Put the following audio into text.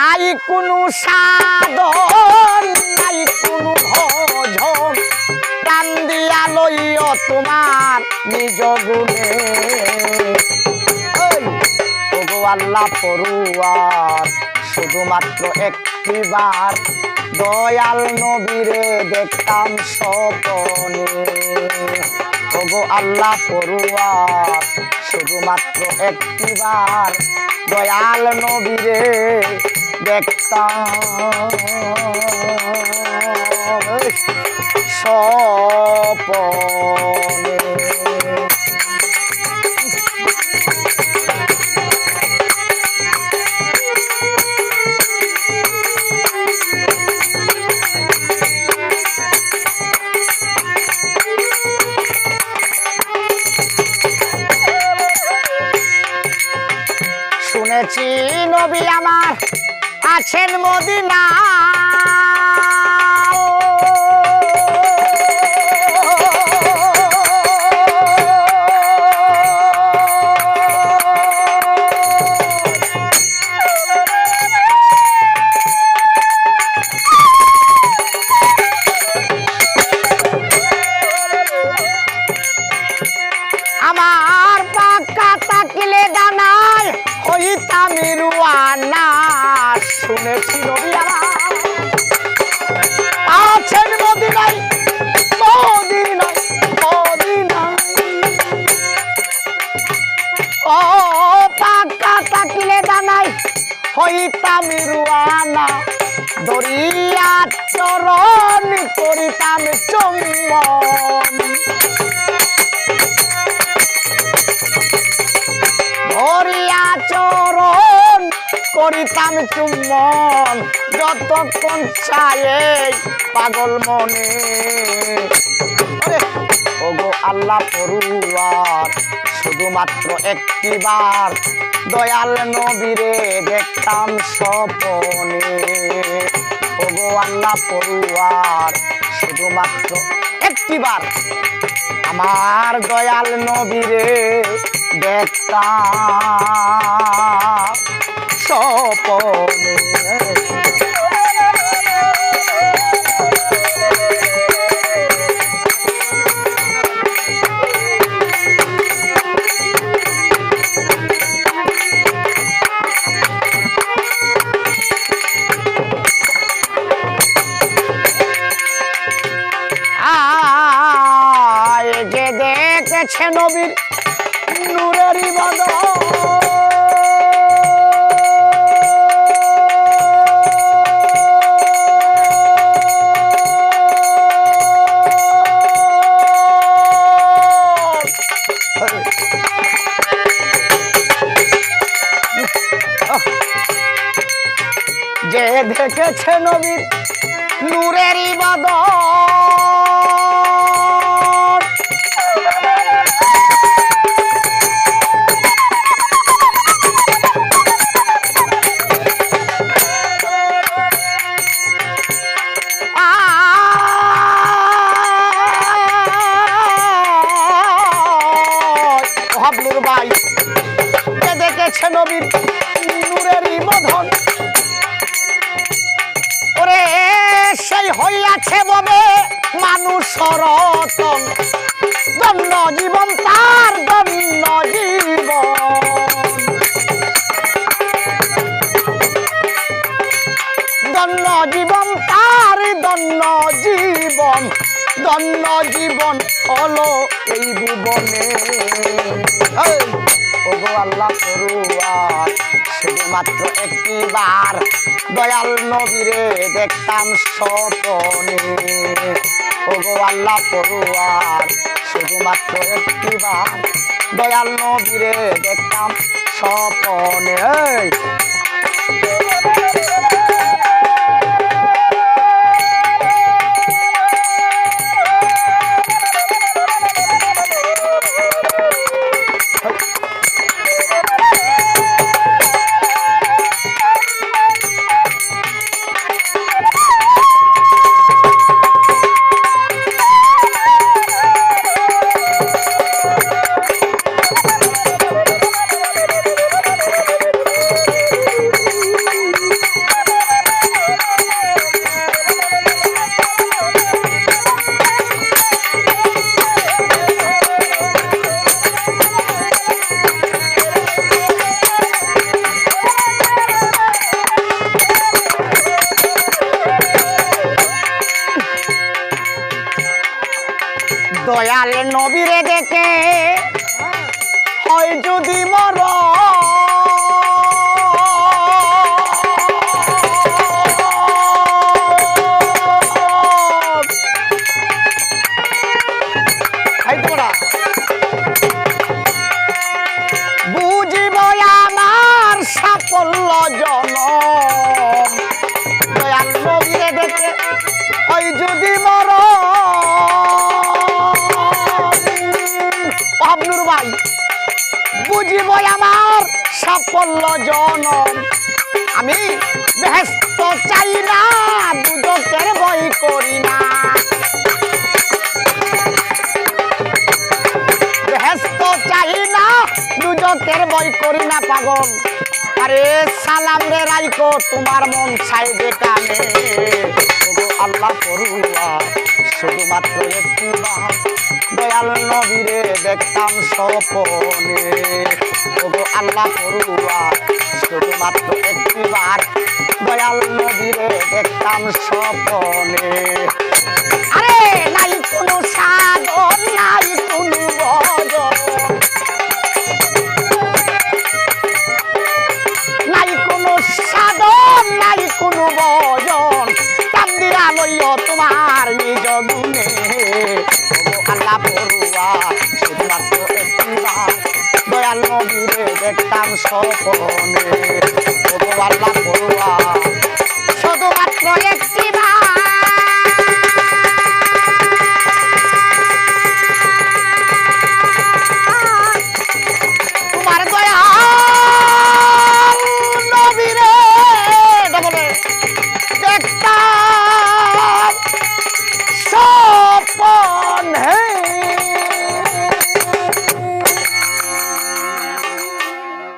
নাই কোনো সাধন, নাই কোনো ভজন। টান দিয়া তোমার নিজ গুণে। আল্লাহ পড়ুয়ার শুধুমাত্র একটিবার দয়াল নবীরে দেখতাম স্বপনে। ওগো আল্লাহ পড়ুয়ার শুধুমাত্র একটিবার দয়াল নবীরে দেখতাম স্বপনে শুনেছি নবী আমার আছেন মদিনা করিতাম চুম্বন। ধরিয়া চরণ করিতাম চুম্বন। যতক্ষণ চায়ে পাগল মনে। ওগো আল্লাহ পড়ুয়ার শুধুমাত্র একটিবার দয়াল নবীরে দেখতাম স্বপনে। আল্লাহ পড়ুয়ার শুধুমাত্র একটিবার। আমার দয়াল নবীরে দেখতা স্বপনে নবীর নূরেরই বদল যে দেখেছে নবীর নূরেরই বদল নবীর নূরেরই বধন ওরে, সেই হইয়াছে ববে মানুষ রতন। দন্য জীবন, তার দন্য জীবন। দন্য জীবন, তার দন্য জীবন। দন্য জীবন হলো এই ভুবনে আল্লাহ পড়ুয়ার। শুধুমাত্র একটি বার দয়াল নবীরে দেখতাম স্বপনে। ওগো আল্লাহ পড়ুয়ার, শুধুমাত্র একটি বার দয়াল নবীরে দেখতাম স্বপনে। দয়াল নবীরে দেখে। হয় যদি মরণ আমার সাফল্য জন আমি ব্যস্ত চাই না দুদকের বই করি না। ব্যস্ত চাই না দুজকের বই করি না, পাগল। আরে সালাম রে রাইকো, তোমার মন চাই ওগো আল্লাহ করুয়া শুধুমাত্র একটি দয়াল নবীরে দেখতাম স্বপনে। ওগো আল্লাহ করুয়া শুধুমাত্র একটি বার দয়াল নবীরে দেখতাম স্বপনে। আরে, নাই কোনো সাধন নাই কোনো ভজন নাই কোনো সাধন নাই কোনো ভজন কান্দিরা লইয় তোমার নিজ গুণে আল্লাহ পড়ুয়া একটিবার নবীরে দেখতাম স্বপনে।